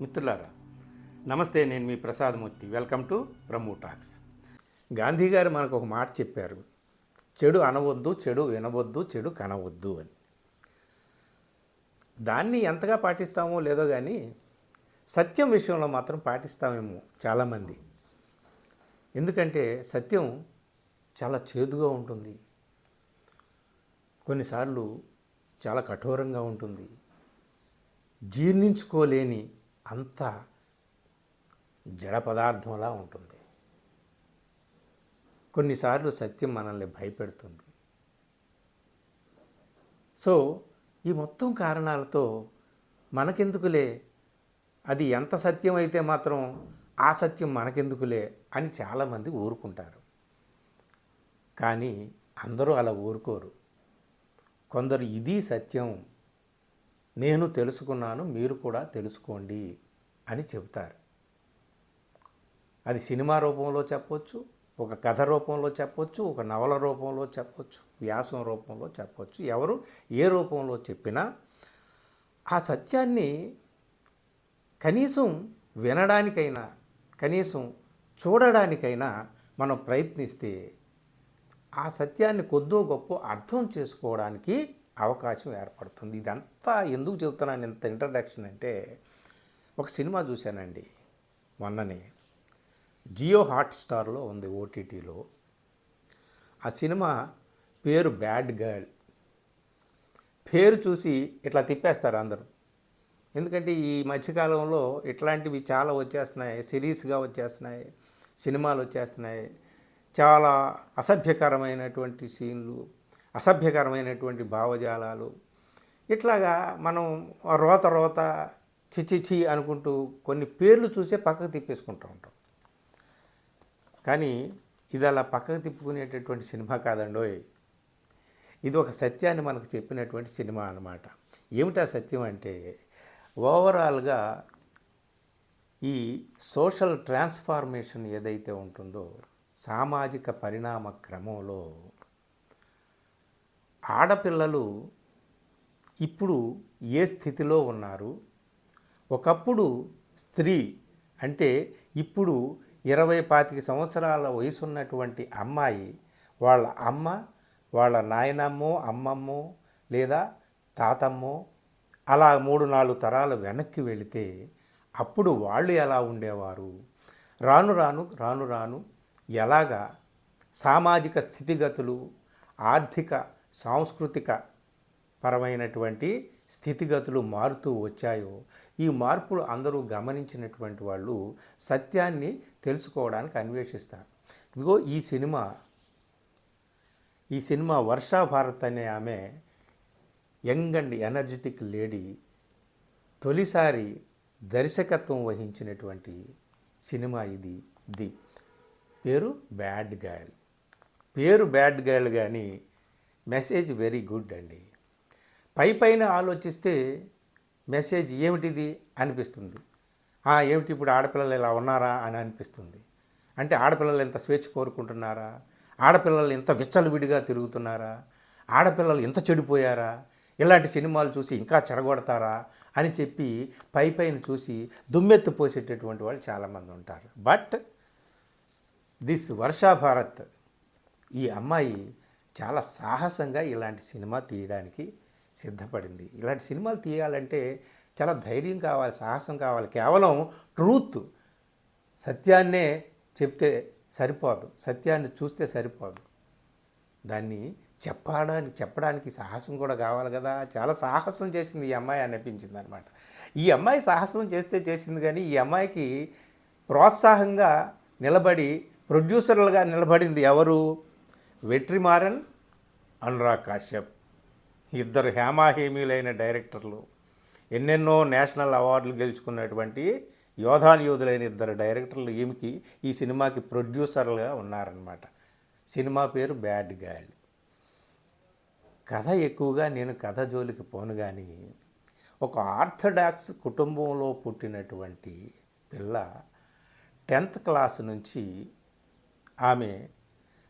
మిత్రులారా నమస్తే నేను మీ Prasadamurthy welcome to Brahmu talks Gandhi garu మనకు ఒక మాట చెప్పారు. చెడు అనవద్దు చెడు వినవద్దు చెడు కనవద్దు అని. దాన్ని ఎంతగా పాటిస్తామో లేదో కానీ సత్యం విషయంలో మాత్రం పాటిస్తామేమో చాలామంది. ఎందుకంటే సత్యం చాలా చేదుగా ఉంటుంది. కొన్నిసార్లు చాలా కఠోరంగా ఉంటుంది. జీర్ణించుకోలేని అంత జడ పదార్థంలా ఉంటుంది. కొన్నిసార్లు సత్యం మనల్ని భయపెడుతుంది. సో ఈ మొత్తం కారణాలతో మనకెందుకులే? అది ఎంత సత్యం అయితే మాత్రం ఆ సత్యం మనకెందుకులే అని చాలామంది ఊరుకుంటారు. కానీ అందరూ అలా ఊరుకోరు. కొందరు ఇది సత్యం నేను తెలుసుకున్నాను మీరు కూడా తెలుసుకోండి అని చెబుతారు. అది సినిమా రూపంలో చెప్పొచ్చు ఒక కథ రూపంలో చెప్పొచ్చు ఒక నవల రూపంలో చెప్పొచ్చు వ్యాసం రూపంలో చెప్పొచ్చు. ఎవరు ఏ రూపంలో చెప్పినా ఆ సత్యాన్ని కనీసం వినడానికైనా కనీసం చూడడానికైనా మనం ప్రయత్నిస్తే ఆ సత్యాన్ని కొద్దో గొప్ప అర్థం చేసుకోవడానికి అవకాశం ఏర్పడుతుంది. ఇదంతా ఎందుకు చెబుతున్నాను ఇంత ఇంట్రడక్షన్ అంటే ఒక సినిమా చూశానండి మొన్ననే. జియో హాట్స్టార్లో ఉంది ఓటీటీలో ఆ సినిమా పేరు బ్యాడ్ గర్ల్. పేరు చూసి ఇట్లా తిప్పేస్తారు అందరూ. ఎందుకంటే ఈ మధ్యకాలంలో ఇట్లాంటివి చాలా వచ్చేస్తున్నాయి సిరీస్గా వచ్చేస్తున్నాయి సినిమాలు వచ్చేస్తున్నాయి. చాలా అసభ్యకరమైనటువంటి సీన్లు అసభ్యకరమైనటువంటి భావజాలాలు. ఇట్లాగా మనం రోత రోత చిచిచి అనుకుంటూ కొన్ని పేర్లు చూసే పక్కకు తిప్పేసుకుంటూ ఉంటాం. కానీ ఇది అలా పక్కకు తిప్పుకునేటటువంటి సినిమా కాదండోయ్. ఇది ఒక సత్యాన్ని మనకు చెప్పినటువంటి సినిమా అన్నమాట. ఏమిటా సత్యం అంటే ఓవరాల్గా ఈ సోషల్ ట్రాన్స్ఫార్మేషన్ ఏదైతే ఉంటుందో సామాజిక పరిణామ క్రమంలో ఆడపిల్లలు ఇప్పుడు ఏ స్థితిలో ఉన్నారు? ఒకప్పుడు స్త్రీ అంటే ఇప్పుడు ఇరవై పాతిక సంవత్సరాల వయసు ఉన్నటువంటి అమ్మాయి వాళ్ళ అమ్మ వాళ్ళ నాయనమ్మో అమ్మమ్మో లేదా తాతమ్మో అలా మూడు నాలుగు తరాలు వెనక్కి వెళితే అప్పుడు వాళ్ళు ఎలా ఉండేవారు? రాను రాను రాను రాను ఎలాగా సామాజిక స్థితిగతులు ఆర్థిక సాంస్కృతిక పరమైనటువంటి స్థితిగతులు మారుతూ వచ్చాయో ఈ మార్పులు అందరూ గమనించినటువంటి వాళ్ళు సత్యాన్ని తెలుసుకోవడానికి అన్వేషిస్తారు. ఇదిగో ఈ సినిమా ఈ సినిమా వర్షా భారత్ అనే ఆమె యంగ్ అండ్ ఎనర్జెటిక్ లేడీ తొలిసారి దర్శకత్వం వహించినటువంటి సినిమా ఇది ది. పేరు బ్యాడ్ గర్ల్. పేరు బ్యాడ్ గర్ల్ కానీ మెసేజ్ వెరీ గుడ్ అండి. పై పైన ఆలోచిస్తే మెసేజ్ ఏమిటిది అనిపిస్తుంది. ఏమిటి ఇప్పుడు ఆడపిల్లలు ఇలా ఉన్నారా అని అనిపిస్తుంది. అంటే ఆడపిల్లలు ఎంత స్వేచ్ఛ కోరుకుంటున్నారా? ఆడపిల్లలు ఎంత విచ్చలవిడిగా తిరుగుతున్నారా? ఆడపిల్లలు ఎంత చెడిపోయారా? ఇలాంటి సినిమాలు చూసి ఇంకా చెడగొడతారా అని చెప్పి పై పైన చూసి దుమ్మెత్తు పోసేటటువంటి వాళ్ళు చాలామంది ఉంటారు. బట్ దిస్ వర్షాభారత్ ఈ అమ్మాయి చాలా సాహసంగా ఇలాంటి సినిమా తీయడానికి సిద్ధపడింది. ఇలాంటి సినిమాలు తీయాలంటే చాలా ధైర్యం కావాలి సాహసం కావాలి. కేవలం ట్రూత్ సత్యాన్నే చెప్తే సరిపోదు సత్యాన్ని చూస్తే సరిపోదు. దాన్ని చెప్పడానికి చెప్పడానికి సాహసం కూడా కావాలి కదా. చాలా సాహసం చేసింది ఈ అమ్మాయి అనిపించింది అనమాట ఈ అమ్మాయి సాహసం చేస్తే చేసింది కానీ ఈ అమ్మాయికి ప్రోత్సాహంగా నిలబడి ప్రొడ్యూసర్లుగా నిలబడింది ఎవరు? వెట్రిమారన్ అనురాగ్ కాశ్యప్ ఇద్దరు హేమాహేమీలైన డైరెక్టర్లు. ఎన్నెన్నో నేషనల్ అవార్డులు గెలుచుకున్నటువంటి యోధానియోధులైన ఇద్దరు డైరెక్టర్లు ఈమెకి ఈ సినిమాకి ప్రొడ్యూసర్లుగా ఉన్నారనమాట సినిమా పేరు బ్యాడ్ గర్ల్ కథ ఎక్కువగా నేను కథ జోలికి పోను కానీ ఒక ఆర్థడాక్స్ కుటుంబంలో పుట్టినటువంటి పిల్ల టెన్త్ క్లాస్ నుంచి ఆమె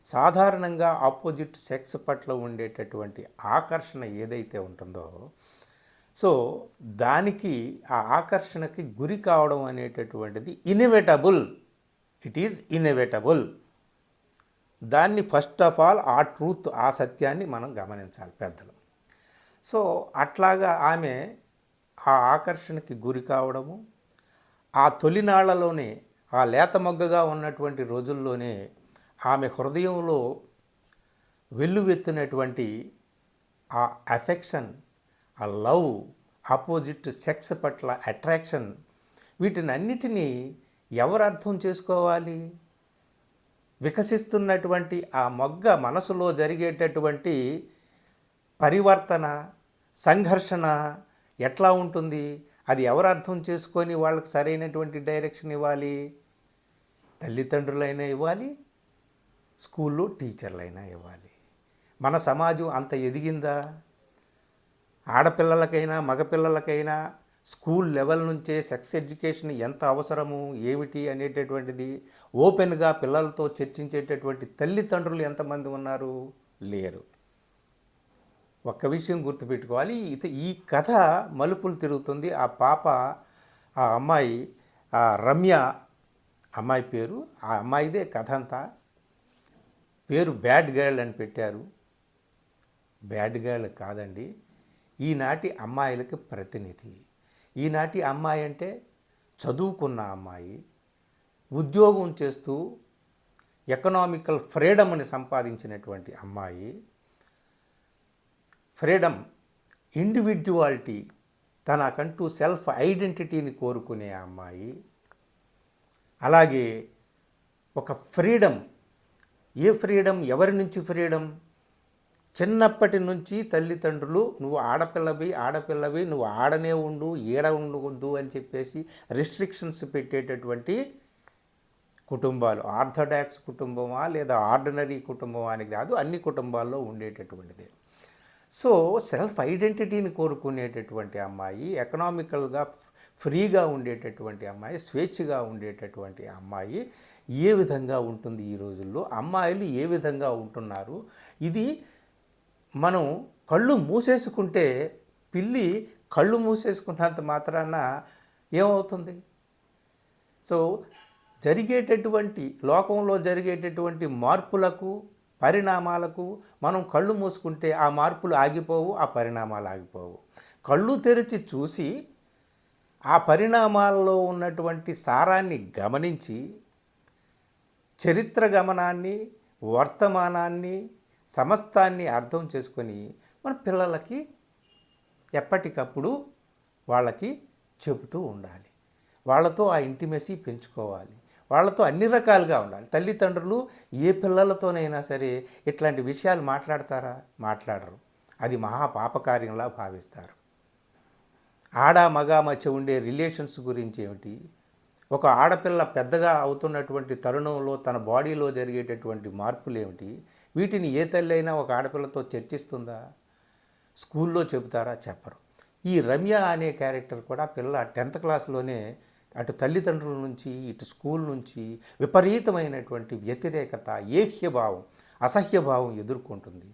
సాధారణంగా ఆపోజిట్ సెక్స్ పట్ల ఉండేటటువంటి ఆకర్షణ ఏదైతే ఉంటుందో సో దానికి ఆ ఆకర్షణకి గురి కావడం అనేటటువంటిది ఇన్ఎవిటబుల్ ఇట్ ఈజ్ ఇన్ఎవిటబుల్ దాన్ని ఫస్ట్ ఆఫ్ ఆల్ ఆ ట్రూత్ ఆ సత్యాన్ని మనం గమనించాలి పెద్దలు. సో అట్లాగా ఆమె ఆ ఆకర్షణకి గురి కావడము ఆ తొలినాళ్ళలోనే ఆ లేత మొగ్గగా ఉన్నటువంటి రోజుల్లోనే ఆమె హృదయంలో వెల్లువెత్తినటువంటి ఆ అఫెక్షన్ ఆ లవ్ ఆపోజిట్ సెక్స్ పట్ల అట్రాక్షన్ వీటిని అన్నిటినీ ఎవరు అర్థం చేసుకోవాలి? వికసిస్తున్నటువంటి ఆ మొగ్గ మనసులో జరిగేటటువంటి పరివర్తన సంఘర్షణ ఎట్లా ఉంటుంది? అది ఎవరు అర్థం చేసుకొని వాళ్ళకి సరైనటువంటి డైరెక్షన్ ఇవ్వాలి? తల్లిదండ్రులైనా ఇవ్వాలి? స్కూల్లో టీచర్లైనా ఇవ్వాలి. మన సమాజం అంత ఎదిగిందా? ఆడపిల్లలకైనా మగపిల్లలకైనా స్కూల్ లెవెల్ నుంచే సెక్స్ ఎడ్యుకేషన్ ఎంత అవసరము ఏమిటి అనేటటువంటిది ఓపెన్గా పిల్లలతో చర్చించేటటువంటి తల్లిదండ్రులు ఎంతమంది ఉన్నారు? లేరు. ఒక్క విషయం గుర్తుపెట్టుకోవాలి. ఇది ఈ కథ మలుపులు తిరుగుతుంది. ఆ పాప ఆ అమ్మాయి ఆ రమ్య అమ్మాయి పేరు. ఆ అమ్మాయిదే కథ అంతా పేరు బ్యాడ్ గర్ల్ అని పెట్టారు. బ్యాడ్ గర్ల్ కాదండి. ఈనాటి అమ్మాయిలకి ప్రతినిధి. ఈనాటి అమ్మాయి అంటే చదువుకున్న అమ్మాయి. ఉద్యోగం చేస్తూ ఎకనామికల్ ఫ్రీడమ్ని సంపాదించినటువంటి అమ్మాయి. ఫ్రీడమ్ ఇండివిడ్యువాలిటీ తనకంటూ సెల్ఫ్ ఐడెంటిటీని కోరుకునే అమ్మాయి. అలాగే ఒక ఫ్రీడమ్ ఏ ఫ్రీడమ్? ఎవరి నుంచి ఫ్రీడమ్? చిన్నప్పటి నుంచి తల్లిదండ్రులు నువ్వు ఆడపిల్లవి ఆడపిల్లవి నువ్వు ఆడనే ఉండు ఏడ ఉండవద్దు అని చెప్పేసి రిస్ట్రిక్షన్స్ పెట్టేటటువంటి కుటుంబాలు. ఆర్థడాక్స్ కుటుంబమా లేదా ఆర్డినరీ కుటుంబమా అని కాదు అన్ని కుటుంబాల్లో ఉండేటటువంటిది. సో సెల్ఫ్ ఐడెంటిటీని కోరుకునేటటువంటి అమ్మాయి ఎకనామికల్గా ఫ్రీగా ఉండేటటువంటి అమ్మాయి స్వేచ్ఛగా ఉండేటటువంటి అమ్మాయి ఏ విధంగా ఉంటుంది ఈ రోజుల్లో? అమ్మాయిలు ఏ విధంగా ఉంటున్నారు? ఇది మనం కళ్ళు మూసేసుకుంటే పిల్లి కళ్ళు మూసేసుకున్నంత మాత్రాన ఏమవుతుంది? సో జరిగేటటువంటి లోకంలో జరిగేటటువంటి మార్పులకు పరిణామాలకు మనం కళ్ళు మూసుకుంటే ఆ మార్పులు ఆగిపోవు ఆ పరిణామాలు ఆగిపోవు. కళ్ళు తెరిచి చూసి ఆ పరిణామాలలో ఉన్నటువంటి సారాన్ని గమనించి చరిత్ర గమనాన్ని వర్తమానాన్ని సమస్తాన్ని అర్థం చేసుకొని మన పిల్లలకి ఎప్పటికప్పుడు వాళ్ళకి చెబుతూ ఉండాలి. వాళ్ళతో ఆ ఇంటిమెసీ పెంచుకోవాలి. వాళ్ళతో అన్ని రకాలుగా ఉండాలి. తల్లిదండ్రులు ఏ పిల్లలతోనైనా సరే ఇట్లాంటి విషయాలు మాట్లాడతారా? మాట్లాడరు. అది మహా పాపకార్యంలా భావిస్తారు. ఆడ మగ మధ్య ఉండే రిలేషన్స్ గురించి ఏమిటి? ఒక ఆడపిల్ల పెద్దగా అవుతున్నటువంటి తరుణంలో తన బాడీలో జరిగేటటువంటి మార్పులు ఏమిటి వీటిని ఏ తల్లి అయినా ఒక ఆడపిల్లతో చర్చిస్తుందా? స్కూల్లో చెబుతారా? చెప్పరు. ఈ రమ్య అనే క్యారెక్టర్ కూడా పిల్ల టెన్త్ క్లాస్లోనే అటు తల్లిదండ్రుల నుంచి ఇటు స్కూల్ నుంచి విపరీతమైనటువంటి వ్యతిరేకత ఏహ్యభావం అసహ్యభావం ఎదుర్కొంటుంది.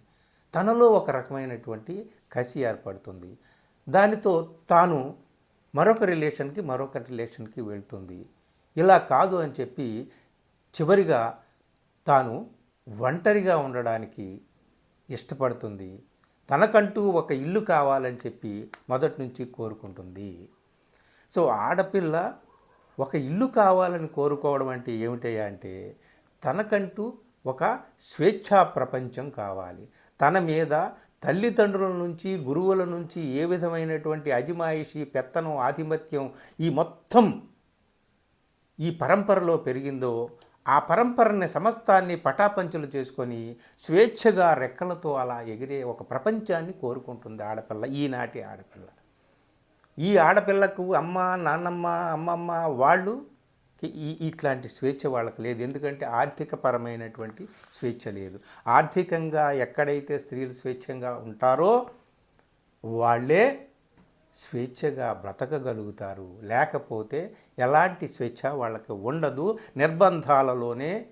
తనలో ఒక రకమైనటువంటి కసి ఏర్పడుతుంది. దానితో తాను మరొక రిలేషన్కి మరొక రిలేషన్కి వెళ్తుంది. ఇలా కాదు అని చెప్పి చివరిగా తాను ఒంటరిగా ఉండడానికి ఇష్టపడుతుంది. తనకంటూ ఒక ఇల్లు కావాలని చెప్పి మొదటి నుంచి కోరుకుంటుంది. సో ఆడపిల్ల ఒక ఇల్లు కావాలని కోరుకోవడం అంటే ఏమిటయ్యా అంటే తనకంటూ ఒక స్వేచ్ఛా ప్రపంచం కావాలి. తన మీద తల్లిదండ్రుల నుంచి గురువుల నుంచి ఏ విధమైనటువంటి అజిమాయిషి పెత్తనం ఆధిపత్యం ఈ మొత్తం ఈ పరంపరలో పెరిగిందో ఆ పరంపరని సమస్తాన్ని పటాపంచలు చేసుకొని స్వేచ్ఛగా రెక్కలతో అలా ఎగిరే ఒక ప్రపంచాన్ని కోరుకుంటుంది ఆడపిల్ల ఈనాటి ఆడపిల్ల. ఈ ఆడపిల్లకు అమ్మ నాన్నమ్మ అమ్మమ్మ వాళ్ళు ఈ ఇట్లాంటి స్వేచ్ఛ వాళ్ళకి లేదు. ఎందుకంటే ఆర్థిక పరమైనటువంటి స్వేచ్ఛ లేదు. ఆర్థికంగా ఎక్కడైతే స్త్రీలు స్వేచ్ఛంగా ఉంటారో వాళ్ళే స్వేచ్ఛగా బ్రతకగలుగుతారు. లేకపోతే ఎలాంటి స్వేచ్ఛ వాళ్ళకి ఉండదు. నిర్బంధాలలోనే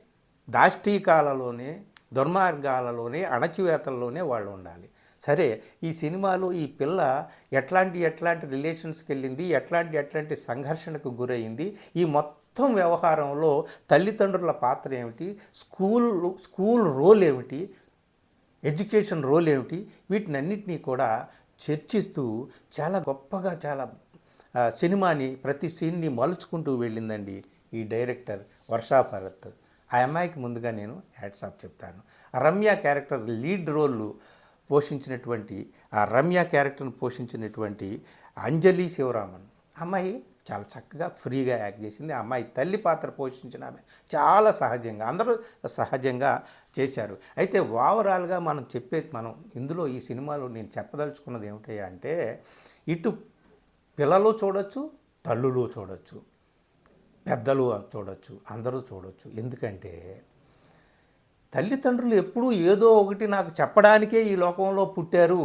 దాష్టీకాలలోనే దుర్మార్గాలలోనే అణచివేతల్లోనే వాళ్ళు ఉండాలి. సరే ఈ సినిమాలో ఈ పిల్ల ఎట్లాంటి ఎట్లాంటి రిలేషన్స్కి వెళ్ళింది ఎట్లాంటి ఎట్లాంటి సంఘర్షణకు గురైంది ఈ మొత్తం మొత్తం వ్యవహారంలో తల్లిదండ్రుల పాత్ర ఏమిటి? స్కూల్ స్కూల్ రోల్ ఏమిటి? ఎడ్యుకేషన్ రోల్ ఏమిటి? వీటినన్నిటినీ కూడా చర్చిస్తూ చాలా గొప్పగా చాలా సినిమాని ప్రతి సీన్ని మలుచుకుంటూ వెళ్ళిందండి ఈ డైరెక్టర్ వర్షా భరత్. ఆ అమ్మాయికి ముందుగా నేను హ్యాట్సాప్ చెప్తాను. రమ్య క్యారెక్టర్ లీడ్ రోల్ పోషించినటువంటి ఆ రమ్య క్యారెక్టర్ను పోషించినటువంటి అంజలి శివరామన్. అమ్మాయి చాలా చక్కగా ఫ్రీగా యాక్ట్ చేసింది. ఆ అమ్మాయి తల్లి పాత్ర పోషించిన ఆమె చాలా సహజంగా అందరూ సహజంగా చేశారు. అయితే ఓవరాల్గా మనం చెప్పేది మనం ఇందులో ఈ సినిమాలో నేను చెప్పదలుచుకున్నది ఏమిటయ్యా అంటే ఇటు పిల్లలు చూడొచ్చు తల్లులు చూడొచ్చు పెద్దలు చూడొచ్చు అందరూ చూడొచ్చు. ఎందుకంటే తల్లిదండ్రులు ఎప్పుడూ ఏదో ఒకటి నాకు చెప్పడానికే ఈ లోకంలో పుట్టారు.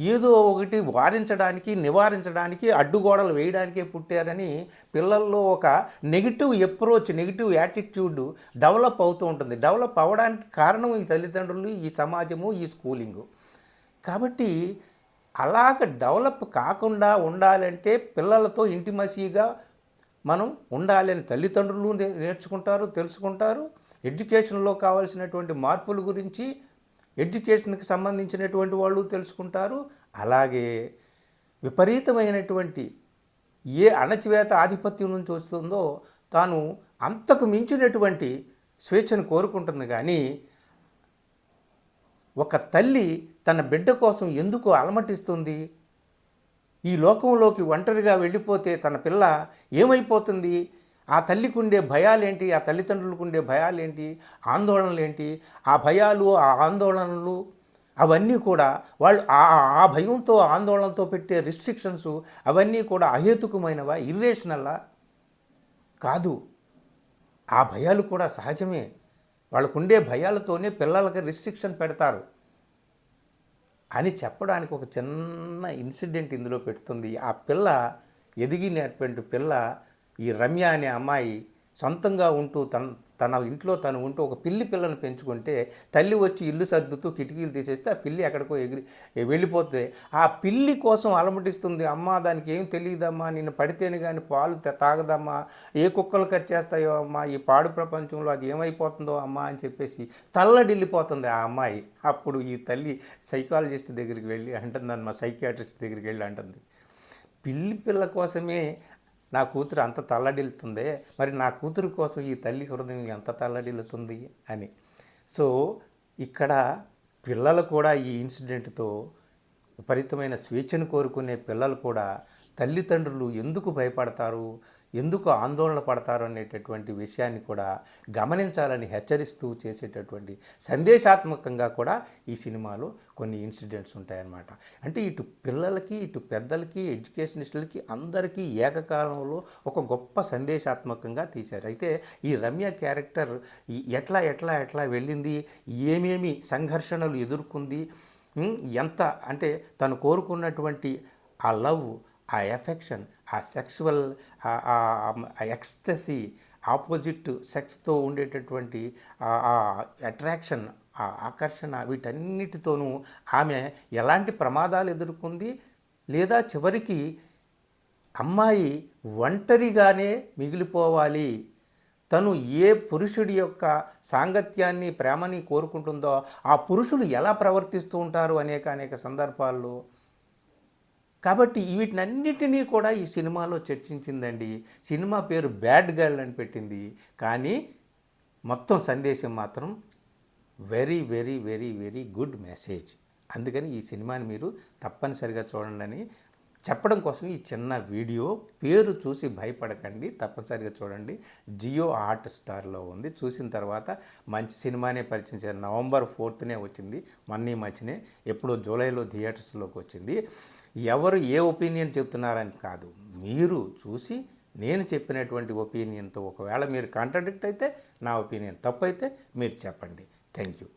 ఏదో ఒకటి వారించడానికి నివారించడానికి అడ్డుగోడలు వేయడానికే పుట్టారని పిల్లల్లో ఒక negative approach negative attitude develop అవుతూ ఉంటుంది. డెవలప్ అవ్వడానికి కారణం ఈ తల్లిదండ్రులు ఈ సమాజము ఈ స్కూలింగు కాబట్టి అలాగ డెవలప్ కాకుండా ఉండాలంటే పిల్లలతో ఇంటిమసీగా మనం ఉండాలని తల్లిదండ్రులు నేర్చుకుంటారు తెలుసుకుంటారు. ఎడ్యుకేషన్లో కావాల్సినటువంటి మార్పుల గురించి ఎడ్యుకేషన్కి సంబంధించినటువంటి వాళ్ళు తెలుసుకుంటారు. అలాగే విపరీతమైనటువంటి ఏ అణచివేత ఆధిపత్యం నుంచి వస్తుందో తాను అంతకు మించినటువంటి స్వేచ్ఛను కోరుకుంటుంది. కానీ ఒక తల్లి తన బిడ్డ కోసం ఎందుకు అలమటిస్తుంది? ఈ లోకంలోకి ఒంటరిగా వెళ్ళిపోతే తన పిల్ల ఏమైపోతుంది? ఆ తల్లికి ఉండే భయాలేంటి? ఆ తల్లిదండ్రులకు ఉండే భయాలేంటి? ఆందోళనలేంటి? ఆ భయాలు ఆ ఆందోళనలు అవన్నీ కూడా వాళ్ళు ఆ ఆ భయంతో ఆందోళనతో పెట్టే రిస్ట్రిక్షన్స్ అవన్నీ కూడా అహేతుకమైనవా? ఇర్రేషనల్లా కాదు. ఆ భయాలు కూడా సహజమే. వాళ్ళకుండే భయాలతోనే పిల్లలకి రిస్ట్రిక్షన్ పెడతారు. అని చెప్పడానికి ఒక చిన్న ఇన్సిడెంట్ ఇందులో పెడుతుంది. ఆ పిల్ల ఎదిగినటువంటి పిల్ల ఈ రమ్య అనే అమ్మాయి సొంతంగా ఉంటూ తన తన ఇంట్లో తను ఉంటూ ఒక పిల్లి పిల్లను పెంచుకుంటే తల్లి వచ్చి ఇల్లు సర్దుతూ కిటికీలు తీసేస్తే ఆ పిల్లి ఎక్కడికో ఎగిరి వెళ్ళిపోతే ఆ పిల్లి కోసం అలమటిస్తుంది. అమ్మ దానికి ఏం తెలియదమ్మా నిన్ను పడితేనే కానీ పాలు త- తాగదమ్మా ఏ కుక్కలు కరిచేస్తాయో అమ్మా ఈ పాడు ప్రపంచంలో అది ఏమైపోతుందో అమ్మా అని చెప్పేసి తల్లడిల్లిపోతుంది ఆ అమ్మాయి. అప్పుడు ఈ తల్లి సైకాలజిస్ట్ దగ్గరికి వెళ్ళి అంటుందన్నమా సైకియాట్రిస్ట్ దగ్గరికి వెళ్ళి అంటుంది పిల్లి పిల్ల కోసమే నా కూతురు అంత తల్లడిల్లుతుందే. మరి నా కూతురు కోసం ఈ తల్లి హృదయం ఎంత తల్లడిల్లుతుంది అని. సో ఇక్కడ పిల్లలు కూడా ఈ ఇన్సిడెంట్తో విపరీతమైన స్వేచ్ఛను కోరుకునే పిల్లలు కూడా తల్లిదండ్రులు ఎందుకు భయపడతారు? ఎందుకు ఆందోళన పడతారు అనేటటువంటి విషయాన్ని కూడా గమనించాలని హెచ్చరిస్తూ చేసేటటువంటి సందేశాత్మకంగా కూడా ఈ సినిమాలో కొన్ని ఇన్సిడెంట్స్ ఉంటాయన్నమాట. అంటే ఇటు పిల్లలకి ఇటు పెద్దలకి ఎడ్యుకేషనిస్టులకి అందరికీ ఏకకాలంలో ఒక గొప్ప సందేశాత్మకంగా తీశారు. అయితే ఈ రమ్య క్యారెక్టర్ ఈ ఎట్లా ఎట్లా ఎట్లా వెళ్ళింది? ఏమేమి సంఘర్షణలు ఎదుర్కొంది? ఎంత అంటే తను కోరుకున్నటువంటి ఆ లవ్ ఆ ఎఫెక్షన్ ఆ సెక్సువల్ ఆ ఎక్స్టసీ ఆపోజిట్ సెక్స్తో ఉండేటటువంటి అట్రాక్షన్ ఆ ఆకర్షణ వీటన్నిటితోనూ ఆమె ఎలాంటి ప్రమాదాలు ఎదుర్కొంది లేదా చివరికి అమ్మాయి ఒంటరిగానే మిగిలిపోవాలి. తను ఏ పురుషుడి యొక్క సాంగత్యాన్ని ప్రేమని కోరుకుంటుందో ఆ పురుషులు ఎలా ప్రవర్తిస్తూ ఉంటారు అనేక అనేక సందర్భాల్లో కాబట్టి వీటినన్నిటినీ కూడా ఈ సినిమాలో చర్చించిందండి. సినిమా పేరు బ్యాడ్ గర్ల్ అని పెట్టింది. కానీ మొత్తం సందేశం మాత్రం very very very very good message. అందుకని ఈ సినిమాని మీరు తప్పనిసరిగా చూడండి అని చెప్పడం కోసం ఈ చిన్న వీడియో పేరు చూసి భయపడకండి. తప్పనిసరిగా చూడండి. జియో హాట్ స్టార్లో ఉంది. చూసిన తర్వాత మంచి సినిమానే పరిచయం చేశారు. నవంబర్ ఫోర్త్నే వచ్చింది. మొన్న ఈ మధ్యనే ఎప్పుడో జూలైలో థియేటర్స్లోకి వచ్చింది. ఎవరు ఏ ఒపీనియన్ చెప్తున్నారని కాదు. మీరు చూసి నేను చెప్పినటువంటి ఒపీనియన్తో ఒకవేళ మీరు కాంట్రడిక్ట్ అయితే నా ఒపీనియన్ తప్పు అయితే మీరు చెప్పండి. Thank you.